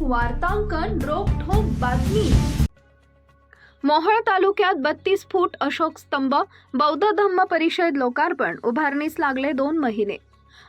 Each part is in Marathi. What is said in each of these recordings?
वार्तांकन रोखोक बातमी. मोहोळ तालुक्यात बत्तीस फूट अशोक स्तंभ बौद्ध धम्म परिषद लोकार्पण उभारणीस लागले दोन महिने.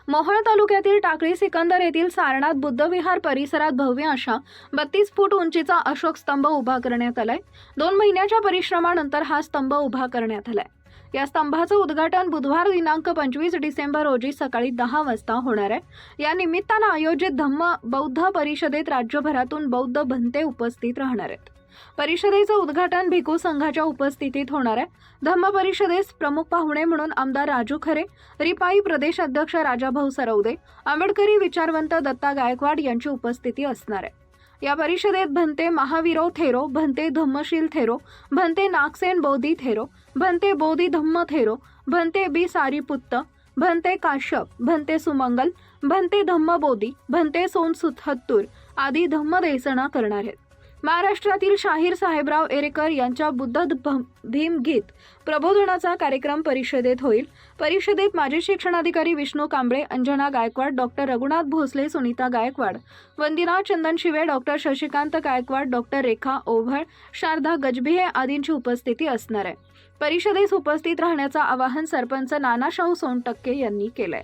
मोहोळ तालुक्यातील टाकळी सिकंदर येथील सारनाथ बुद्धविहार परिसरात भव्य अशा बत्तीस फूट उंचीचा अशोक स्तंभ उभा करण्यात आलाय. दोन महिन्याच्या परिश्रमानंतर हा स्तंभ उभा करण्यात आलाय. या स्तंभाचं उद्घाटन बुधवार दिनांक पंचवीस डिसेंबर रोजी सकाळी दहा वाजता होणार आहे. या निमित्तानं आयोजित धम्म बौद्ध परिषदेत राज्यभरातून बौद्ध भंते उपस्थित राहणार आहेत. परिषदेचं उद्घाटन भिकू संघाच्या उपस्थितीत होणार आहे. धम्म परिषदेस प्रमुख पाहुणे म्हणून आमदार राजू खरे रिपाई प्रदेश अध्यक्ष राजाभाऊ सरवदे आंबेडकरी विचारवंत दत्ता गायकवाड यांची उपस्थिती असणार आहे. या परिषदेत भंते महावीरो थेरो भंते धम्मशील थेरो भंते नागसेन बोधी थेरो भंते बोधी धम्म थेरो भंते बी सारीपुत्त भंते काश्यप भंते सुमंगल भंते धम्म बोधी भंते सोनसुथत्तूर आदी धम्म देसना करणार आहेत. महाराष्ट्रातील शाहीर साहेबराव एरेकर यांच्या बुद्ध भ- भीम गीत प्रबोधनाचा कार्यक्रम परिषदेत होईल. परिषदेत माजी शिक्षणाधिकारी Vishnu Kamble Anjana Gaikwad doctor Raghunath Bhosale Sunita Gaikwad Vandina Chandan Shive doctor Shashikant Gaikwad doctor Rekha Ovhal Sharda Gajbhiye आदींची उपस्थिती असणार आहे. परिषदेस उपस्थित राहण्याचं आवाहन सरपंच नानाशाहू सोनटक्के यांनी केलंय.